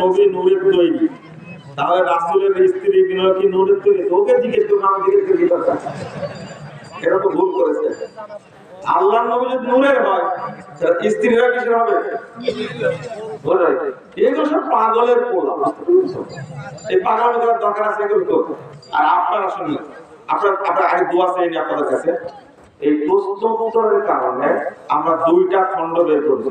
নবী নূরের তৈরি তাহলে রাসুলের স্ত্রী বিনয় কি নূরের তৈরি ওকে জিজ্ঞেস করুন আমার জিজ্ঞেস এটা তো ভুল করেছে। আল্লাহ নবী যদি হয় স্ত্রীরা কিসের হবে? এগুলো সব পাগলের পোলা এই পাগল দরকার আছে এগুলো আর আপনারা শুনুন, আপনার আপনার আগে দোয়া চাইনি আপনাদের কাছে। এই প্রশ্ন উত্তরের কারণে আমরা দুইটা খণ্ড বের করছি?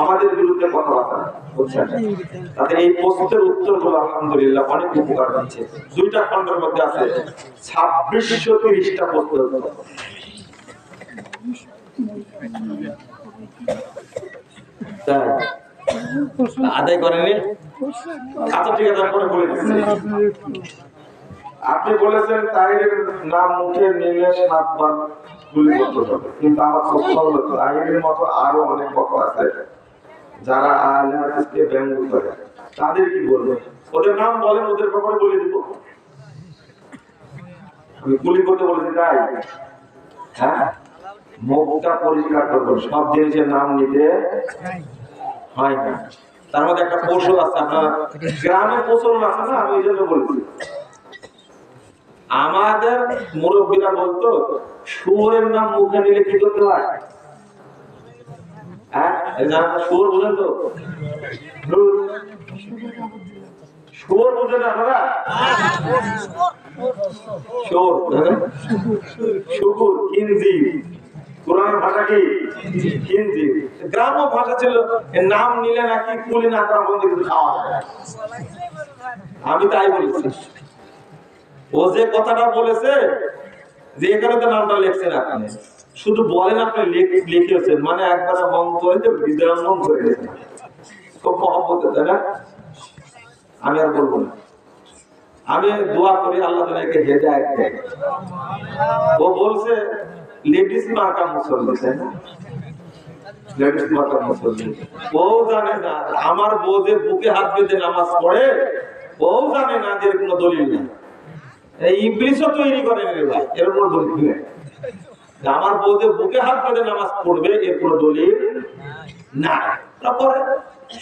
আমাদের বিরুদ্ধে কথাবার্তা এই প্রশ্নের উত্তরগুলো আলহামদুলিল্লাহ অনেক উপকার দিচ্ছে দুইটা খণ্ডের মধ্যে আছে। ছাব্বিশশো তিরিশটা উত্তর আদায় করেনি? আচ্ছা ঠিক আছে বলে আপনি বলেছেন তাহিরের নাম মুখে নিলে সাতবার গুলি হবে। কিন্তু আমার হলো তাহিরের মতো আরও অনেক বক আছে। যারা আহলে ব্যঙ্গ করে, তাদের কি বলব? ওদের নাম বলেন, ওদের ব্যাপারে বলে দিব। আমি গুলি করতে বলেছি, তাই? হ্যাঁ? মুখটা পরিষ্কার করব সব জিনিসের নাম নিতে হয় না। তার মধ্যে একটা পশু আছে, আপনার গ্রামে প্রচলন আছে না? আমি এই জন্য বলছি। আমাদের মুরব্বীরা বলতো শুয়োরের নাম মুখে নিলে কি করতে হয়? ভাষা ছিল নাম নিলে নাকি কুলি না খাওয়া আমি তাই বলেছি। ও যে কথাটা বলেছে, যে এখানে তো নামটা লিখছেন আপনি। শুধু বলেন আপনি লিখ- লিখেছেন মানে একবার মন করে হৃদয় মন করে দিয়েছেন। খুব মহব্বত, তাই না? আমি আর বলব না। আমি দোয়া করি আল্লাহ একে হেদায়েত দেয়। ও বলছে লেডিস মার্কা মুসল্লি তাই না? লেডিস মার্কা মুসল্লি। ও জানে না, আমার বউ যে বুকে হাত বেঁধে নামাজ পড়ে ও জানে না যে কোনো দলিল নেই। এই ইবলিশও তৈরি করে রে ভাই, এর কোনো দলিল নেই। আমার বউ যে বুকে হাত বেঁধে নামাজ পড়বে, এর কোনো দলিল না তারপরে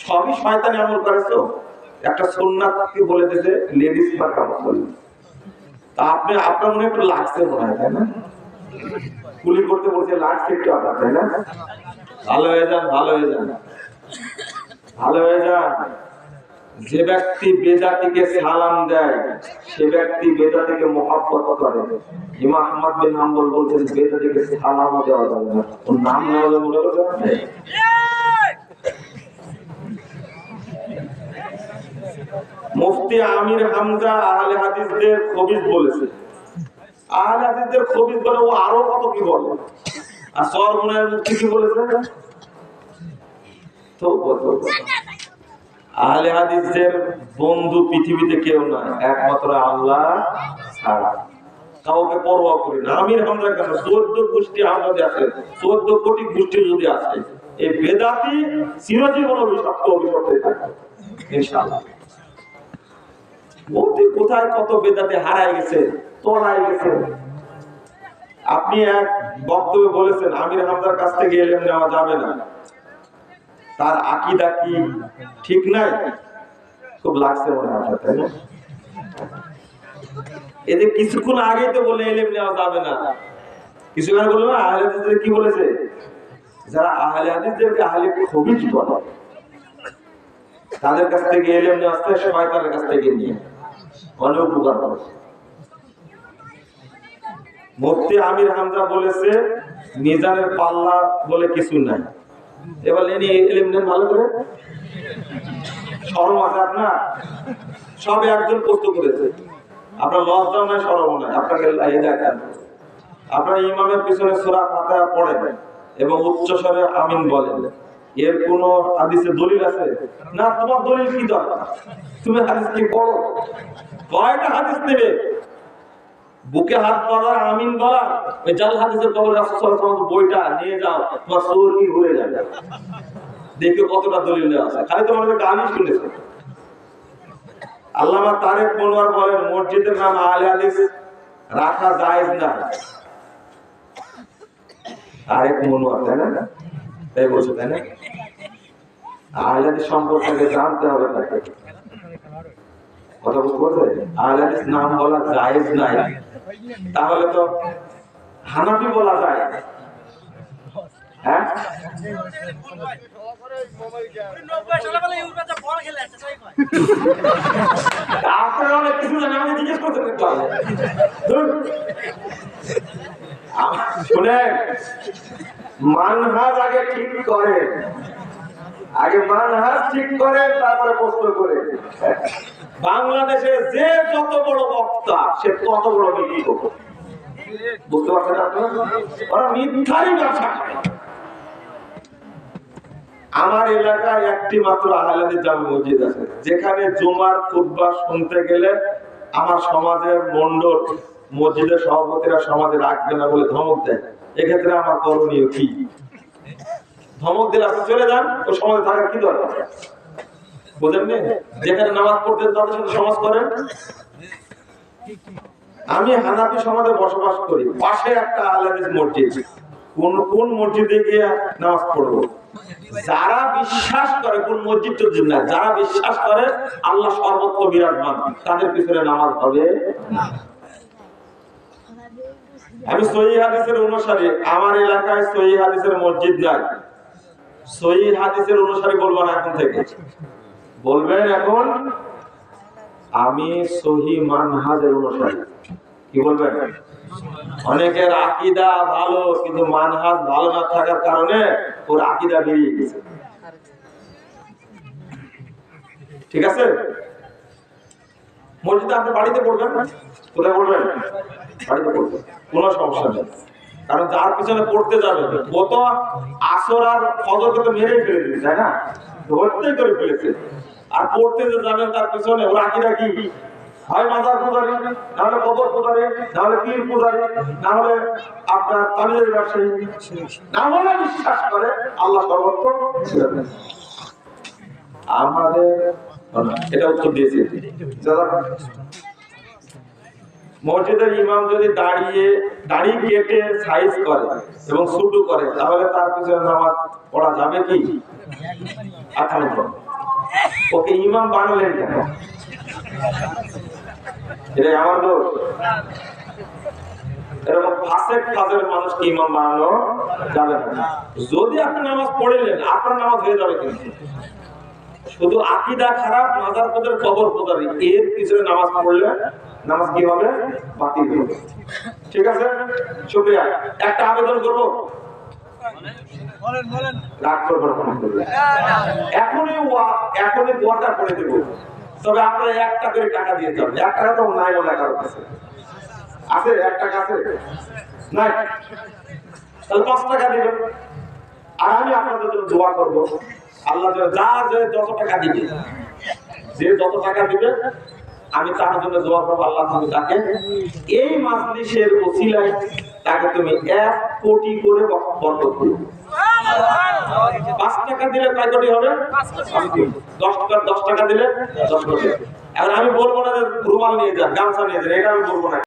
সবই শয়তানি আমল করে তো একটা সুন্নাতকে বলে দিতে লেডিস মার্কা মুসল্লি তা আপনি, আপনার মনে একটু লাগছে মনে হয়, তাই না? কুলি করতে বলছে, লাগছে একটু আপনার তাই না? ভালো হয়ে যান, ভালো হয়ে যান। ভালো হয়ে যান। যে ব্যক্তি বেদাতিকে সালাম দেয়, সে ব্যক্তি বেদাতিকে মহাব্বত করে। ইমাম আহমদ বিন হাম্বল বলছেন বেদাতিকে সালামও দেওয়া যাবে না। ওর নাম নেওয়া যাবে মনে করছে মুফতি আমির হামজা আহলে হাদিসদের খবিজ বলেছে। আহলে হাদিসদের খবিজ বলে ও আরও কত কি বলে? আর সরমুনের মুফতি কি বলেছে? তো তো আহলে হাদিসদের বন্ধু পৃথিবীতে কেউ নয়, একমাত্র আল্লাহ ছাড়া। কাউকে পরোয়া করি না। আমির কেন? চোদ্দ গোষ্ঠী আমাদের আছে, চোদ্দ কোটি গোষ্ঠী যদি আছে, এই বেদাতি চিরজীবন অভিশপ্ত মধ্যে কোথায় কত বেদাতে হারায় গেছে, তলায় গেছে? আপনি এক বক্তব্যে বলেছেন, আমির হামদার কাছ থেকে এলেম নেওয়া যাবে না। তার আকিদা কি ঠিক নাই? খুব লাগছে মনে হয় তাই না? এদের কিছুক্ষণ আগেই তো বলে এলেম নেওয়া যাবে না। কিছুক্ষণ বলল না আহলে কি বলেছে? যারা আহলে হাদিসদেরকে আহলে খবিজ বলে? তাদের কাছ থেকে এলেম নিয়ে আসতে শয়তানের কাছ থেকে নিয়ে। অনেক উপকার করে মুফতি আমির হামজা বলেছে, মিজানের পাল্লা বলে কিছু নাই। এবার এনে এলেম নেন ভালো করে। সরম আছে আপনার? একজন প্রশ্ন করেছে। আপনার লজ্জাও সরম আপনাকে আপনার ইমামের পিছনে সুরা ফাতাহা পড়েন এবং উচ্চ স্বরে আমিন বলেন এর কোন হাদিসে দলিল আছে? না, তোমার দলিল কি দরকার? তুমি হাদিস কি পড়ো। কয়টা হাদিস নেবে? বুকে হাত বলা আমিন বলা ওই জাল হাদিসের কবর রাসূল বইটা নিয়ে যাও, তোমার সুর কি হয়ে যাবে? দেখো কতটা দলিল আছে। খালি তোমার গানই শুনেছো। আল্লামা তারেক মনোয়ার বলেন, মসজিদের নাম আলে হাদিস, রাখা জায়েজ না। তারেক মনোয়ার, তাই না? তাই বলছো, তাই না? আহলে হাদিস সম্পর্কে জানতে হবে তাকে। কথা বুঝতে পারছে আহলে হাদিস নাম বলা জায়েজ নাই। তাহলে তো হানাফি বলা যায়। হ্যাঁ? কিছু আমাকে জিজ্ঞেস মানহাজ আগে ঠিক করে আগে মানহাজ ঠিক করে, তারপরে প্রশ্ন করে। বাংলাদেশে যে যত বড় বক্তা, সে তত বড় মিথ্যক বুঝতে পারছেন ওরা মিথ্যাই ব্যবসা করে। আমার এলাকায় একটি মাত্র আহলাদের জামে মসজিদ আছে। যেখানে জুমার খুতবা শুনতে গেলে আমার সমাজের মন্ডল মসজিদের সভাপতিরা সমাজে রাখবে না বলে ধমক দেয়। এক্ষেত্রে আমার করণীয় কি? ধমক দিলে আপনি চলে যান ও সমাজে থাকার কি দরকার? বোঝেননি যেখানে নামাজ পড়তেন তাদের সাথে সমাজ করেন। আমি হানাফি সমাজে বসবাস করি, পাশে একটা আহলাদিস মসজিদ। কোন কোন মসজিদে গিয়ে নামাজ পড়ব? যারা বিশ্বাস করে, কোন মসজিদ টসজিদ না, যারা বিশ্বাস করে, আল্লাহ সর্বত্র বিরাজমান, তাদের পিছনে নামাজ হবে। আমি সহি হাদিসের অনুসারী, আমার এলাকায় সহি হাদিসের মসজিদ নাই। সহি হাদিসের অনুসারী বলব না এখন থেকে। বলবেন এখন, আমি সহি মানহাজের অনুসারী। কি বলবেন? অনেকের আকিদা ভালো, কিন্তু মানহাজ ভালো না থাকার কারণে ওর আকিদা বেরিয়ে গেছে। ঠিক আছে? মসজিদে আপনি বাড়িতে পড়বেন? কোথায় পড়বেন? বাড়িতে পড়বেন। কোনো সমস্যা নেই। কারণ যার পিছনে পড়তে যাবে ও তো আসর আর ফজরকে তো মেরেই ফেলে দিচ্ছে তাই না? ধরতেই করে ফেলেছে। আর পড়তে যে যাবেন তার পিছনে, ওর আকিদা কি? হয় মাজার পূজারি, না হলে কবর পূজারি, না হলে পীর পূজারি, না হলে আপনার তামিলের ব্যবসায়ী। না বিশ্বাস করে, আল্লাহ সর্বত্র আমাদের এটা উত্তর দিয়েছি। দাদা মসজিদের ইমাম যদি দাঁড়িয়ে দাড়ি কেটে সাইজ করে এবং শুরু করে, তাহলে তার পিছনে নামাজ পড়া যাবে কি? ওকে ইমাম বানালেন কেন? এটা আমার মানুষকে ইমাম যাবে যদি আপনি নামাজ পড়লেন আপনার নামাজ হয়ে যাবে কিন্তু। শুধু আকিদা খারাপ, মাজার পদের কবর পদারি। এর পিছনে নামাজ পড়লে নামাজ কি হবে? বাতিল হবে। ঠিক আছে? শুক্রিয়া। একটা আবেদন করব। এখনই তবে আপনারা একটা করে টাকা দিয়ে তো আছে? তাহলে টাকা আর আমি আপনাদের জন্য দোয়া করব। আল্লাহ যা যে যত টাকা দিবে, যে যত টাকা দিবে, আমি তার জন্য দোয়া করব, আল্লাহ তুমি তাকে এই মাজলিসের ওসিলায় তাকে তুমি এক কোটি করে বরকত দিবে পাঁচ টাকা দিলে কয় কোটি হবে? দশ টাকা দশ টাকা দিলে দশ কোটি। এখন আমি বলব না যে রুমাল নিয়ে যান, গামছা নিয়ে যান, এটা আমি বলব না।